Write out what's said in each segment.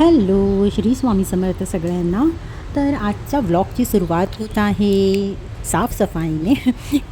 Hello Shri Swami Samarth सगळ्यांना. तर आजच्या व्लॉगची सुरुवात होत आहे. साफसफाईने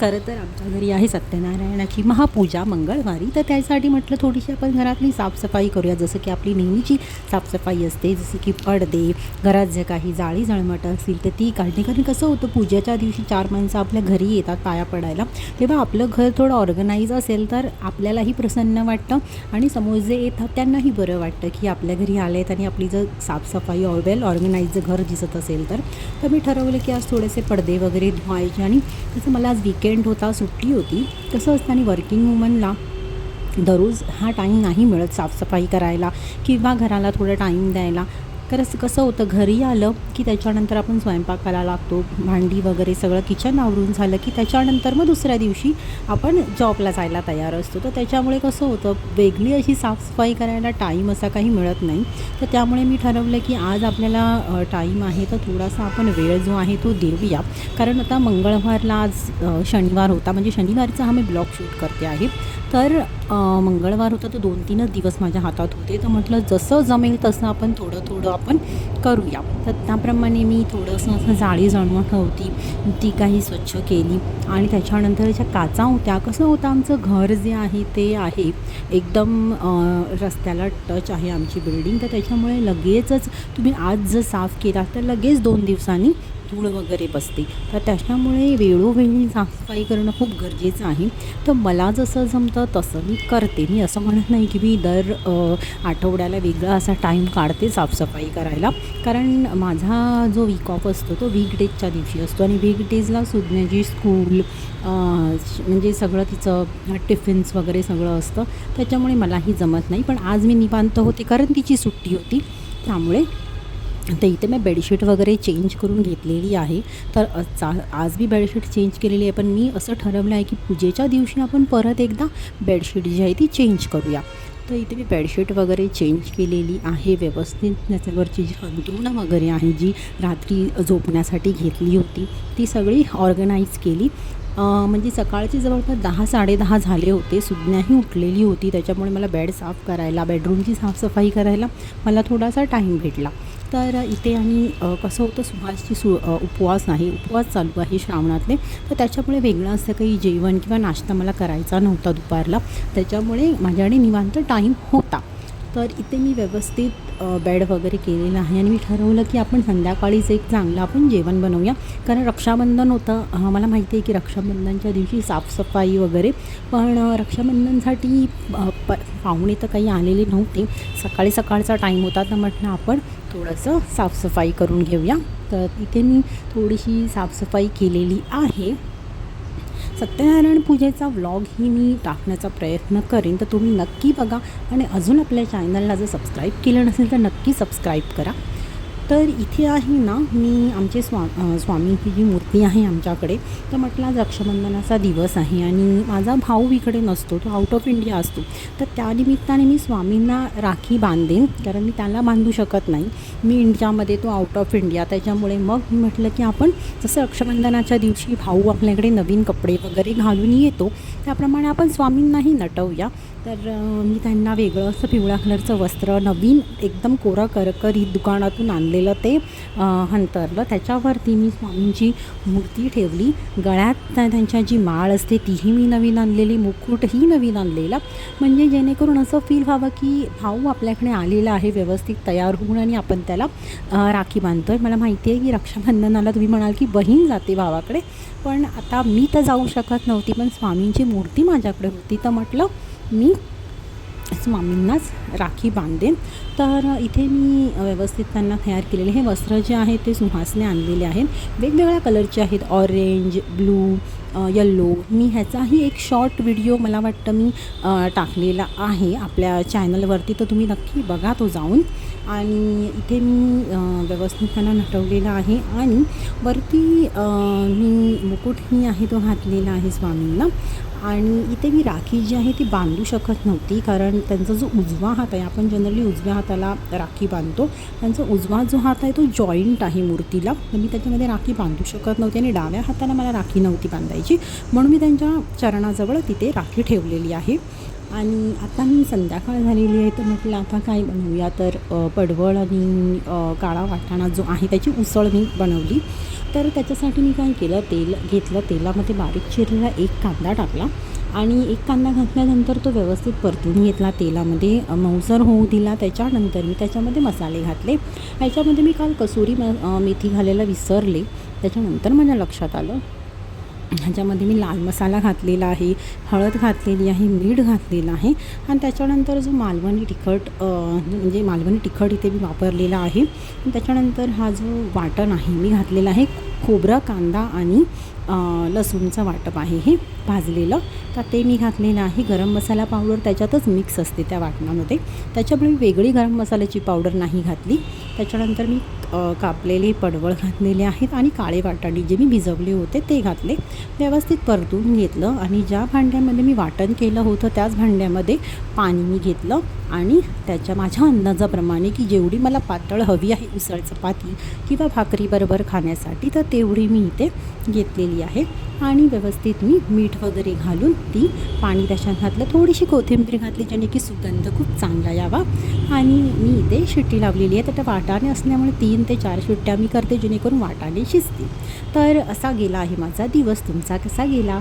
खरं तर आमच्या घरी आहे सत्यनारायणाची महापूजा मंगळवारी. तर त्यासाठी म्हटलं थोडीशी आपण घरातली साफसफाई करूया. जसं की आपली नेहमीची साफसफाई असते जसं की पडदे घरात जे काही जाळी जळमट असतील तर ती काढणे. कारण कसं होतं पूजेच्या दिवशी चार माणसं आपल्या घरी येतात पाया पडायला. तेव्हा आपलं घर थोडं ऑर्गनाईज असेल तर आपल्यालाही प्रसन्न वाटतं आणि समोर जे येतात त्यांनाही बरं वाटतं की आपल्या घरी आले आहेत आणि आपली जर साफसफाई वेल ऑर्गनाईज घर दिसत असेल तर. तर मी ठरवलं की आज थोडेसे पडदे वगैरे धुवाय पाहिजे आणि तसं मला आज विकेंड होता सुट्टी होती. तसं असतं आणि वर्किंग वुमनला दररोज हा टाईम नाही मिळत साफसफाई करायला किंवा घराला थोडं टाईम द्यायला. कारण कसं होतं घरी आलं की त्याच्यानंतर आपण स्वयंपाकाला लागतो भांडी वगैरे सगळं किचन आवरून झालं की त्याच्यानंतर मग दुसऱ्या दिवशी आपण जॉबला जायला तयार असतो. तर त्याच्यामुळे कसं होतं वेगळी अशी साफसफाई करायला टाईम असा काही मिळत नाही. तर त्यामुळे मी ठरवलं की आज आपल्याला टाईम आहे तर थोडासा आपण वेळ जो आहे तो देऊया. कारण आता मंगळवारला आज शनिवार होता. म्हणजे शनिवारचा हा मी ब्लॉग शूट करते आहे. तर मंगळवार होता तर दोन तीनच दिवस माझ्या हातात होते. तर म्हटलं जसं जमेल तसं आपण थोडं थोडं आपण करूया. तर त्याप्रमाणे मी थोडंसं असं जाळी जळमट ठेवती ती काही स्वच्छ केली. आणि त्याच्यानंतर ज्या काचा होत्या कसं होतं आमचं घर जे आहे ते आहे एकदम रस्त्याला टच आहे आमची बिल्डिंग. तर त्याच्यामुळे लगेचच तुम्ही आज जर साफ केला तर लगेच दोन दिवसांनी धूळ वगैरे बसते. तर त्याच्यामुळे वेळोवेळी साफसफाई करणं खूप गरजेचं आहे. तर मला जसं जमतं तसं मी करते. मी असं म्हणत नाही की मी दर आठवड्याला वेगळा असा टाईम काढते साफसफाई करायला. कारण माझा जो वीक ऑफ असतो तो वीक डेजच्या दिवशी असतो. आणि वीक डेजला सुज्ञाची स्कूल म्हणजे सगळं तिचं टिफिन्स वगैरे सगळं असतं. त्याच्यामुळे मलाही जमत नाही. पण आज मी निवांत होते कारण तिची सुट्टी होती. त्यामुळे तर इथे मी बेडशीट वगैरे चेंज करून घेतलेली आहे. तर चा आज मी बेडशीट चेंज केलेली आहे. पण मी असं ठरवलं आहे की पूजेच्या दिवशी आपण परत एकदा बेडशीट जी आहे ती चेंज करूया. तर इथे मी बेडशीट वगैरे चेंज केलेली आहे. व्यवस्थित त्याच्यावरची जी अंतरुणं वगैरे आहे जी रात्री झोपण्यासाठी घेतली होती ती सगळी ऑर्गनाईज केली. म्हणजे सकाळचे जवळपास दहा साडेदहा झाले होते. सुज्ञाही उठलेली होती. त्याच्यामुळे मला बेड साफ करायला बेडरूमची साफसफाई करायला मला थोडासा टाईम भेटला. तर इथे आणि कसं होतं सुहासची सु उपवास आहे उपवास चालू आहे श्रावणातले. तर त्याच्यामुळे वेगळं असं काही जेवण किंवा नाश्ता मला करायचा नव्हता दुपारला. त्याच्यामुळे माझ्याकडे निवांत टाईम होता. तर इथे मी व्यवस्थित बेड वगैरे केलेलं आहे. आणि मी ठरवलं की आपण संध्याकाळीच एक चांगलं आपण जेवण बनवूया. कारण रक्षाबंधन होतं. मला माहिती आहे की रक्षाबंधनच्या दिवशी साफसफाई वगैरे. पण रक्षाबंधनसाठी प पाहुणे तर काही आलेले नव्हते. सकाळी सकाळचा टाईम होता. तर म्हटलं आपण थोडंसं साफसफाई करून घेऊया. तर इथे मी थोडीशी साफसफाई केलेली आहे. सत्यनारायण पूजेचा व्लॉगही मी टाकण्याचा प्रयत्न करेन. तर तुम्ही नक्की बघा. आणि अजून आपल्या चॅनलला जर सबस्क्राईब केलं नसेल तर नक्की सबस्क्राईब करा. तर इथे आहे ना मी आमचे स्वा स्वामीची स्वामींची जी मूर्ती आहे आमच्याकडे तर म्हटलं आज रक्षाबंधनाचा दिवस आहे आणि माझा भाऊ इकडे नसतो तो आउट ऑफ इंडिया असतो. तर त्यानिमित्ताने मी स्वामींना राखी बांधेन कारण मी त्याला बांधू शकत नाही. मी इंडियामध्ये तो आउट ऑफ इंडिया त्याच्यामुळे मग मी म्हटलं की आपण जसं रक्षाबंधनाच्या दिवशी भाऊ आपल्याकडे नवीन कपडे वगैरे घालून येतो त्याप्रमाणे आपण स्वामींनाही नटवूया. तर मी त्यांना वेगळं असं पिवळ्या कलरचं वस्त्र नवीन एकदम कोरं करकरीत दुकानातून आणलेलं ते हंतरलं. त्याच्यावरती मी स्वामींची मूर्ती ठेवली. गळ्यात त्या- त्यांच्या जी माळ असते तीही मी नवीन आणलेली मुकुटही नवीन आणलेला. म्हणजे जेणेकरून असं फील व्हावं की भाऊ आपल्याकडे आलेला आहे व्यवस्थित तयार होऊन आणि आपण त्याला राखी बांधतो आहे मला माहिती आहे की रक्षाबंधनाला तुम्ही म्हणाल की बहीण जाते भावाकडे. पण आता मी तर जाऊ शकत नव्हती पण स्वामींची मूर्ती माझ्याकडे होती. तर म्हटलं मी स्वामींनाच राखी बांधेन. तर इथे मी व्यवस्थित त्यांना तयार केलेले हे वस्त्र जे आहे ते सुहासने आणलेले आहेत. वेगवेगळ्या कलरचे आहेत. Orange blue yellow. मी ह्याचाही एक शॉर्ट व्हिडिओ मला वाटतं मी टाकलेला आहे आपल्या चॅनलवरती तर तुम्ही नक्की बघा तो जाऊन. आणि इथे मी व्यवस्थितपणा व्यवस्थित त्यांना नटवलेलं आहे आणि वरती मी मुकुटही आहे तो घातलेला आहे स्वामींना. आणि इथे मी राखी जी आहे ती बांधू शकत नव्हती कारण त्यांचा जो उजवा हात आहे आपण जनरली उजव्या हाताला राखी बांधतो त्यांचा उजवा जो हात आहे तो जॉईंट आहे मूर्तीला. तर मी त्याच्यामध्ये राखी बांधू शकत नव्हती आणि डाव्या हाताला मला राखी नव्हती बांधायची. म्हणून मी त्यांच्या चरणाजवळ तिथे राखी ठेवलेली आहे. आणि आता मी संध्याकाळ झालेली आहे तर म्हटलं आता काय बनवूया? तर पडवळ आणि काळा वाटाणा जो आहे त्याची उसळ मी बनवली. तर त्याच्यासाठी मी काय केलं तेल घेतलं तेलामध्ये बारीक चिरलेला एक कांदा टाकला आणि एक कांदा घातल्यानंतर तो व्यवस्थित परतून घेतला तेलामध्ये. मऊसर होऊ दिला त्याच्यानंतर मी त्याच्यामध्ये मसाले घातले. ह्याच्यामध्ये मी काल कसुरी म मेथी घालायला विसरले. त्याच्यानंतर माझ्या लक्षात आलं ह्याच्यामध्ये मी लाल मसाला घातलेला आहे हळद घातलेली आहे मीठ घातलेलं आहे आणि त्याच्यानंतर जो मालवणी तिखट म्हणजे मालवणी तिखट इथे मी वापरलेला आहे. त्याच्यानंतर हा जो वाटण आहे मी घातलेला आहे. खोबरं कांदा आणि लसूणचं वाटप आहे हे भाजलेलं. तर ते मी घातलेलं आहे. गरम मसाला पावडर त्याच्यातच मिक्स असते त्या वाटणामध्ये. त्याच्यामुळे मी वेगळी गरम मसाल्याची पावडर नाही घातली. त्याच्यानंतर मी कापलेले पडवळ घातलेले आहेत आणि काळे वाटाणे जे मी भिजवले होते ते घातले. व्यवस्थित परतून घेतलं आणि ज्या भांड्यामध्ये मी वाटण केलं होतं त्याच भांड्यामध्ये पाणी मी घेतलं आणि त्याच्या माझ्या अंदाजाप्रमाणे की जेवढी मला पातळ हवी आहे उसळ चपाती किंवा भाकरीबरोबर खाण्यासाठी तर तेवढी मी इथे घेतलेली आहे. आणि व्यवस्थित मी मीठ वगैरे घालून ती पाणी त्याच्यात घातलं. थोडीशी कोथिंबीर घातली ज्याने की सुगंध खूप चांगला यावा. आणि मी इथे शिट्टी लावलेली आहे. तर त्या वाटाणे असल्यामुळे तीन ते चार शिट्ट्या मी करते जेणेकरून वाटाणे शिजतील. तर असा गेला आहे माझा दिवस. तुमचा कसा गेला?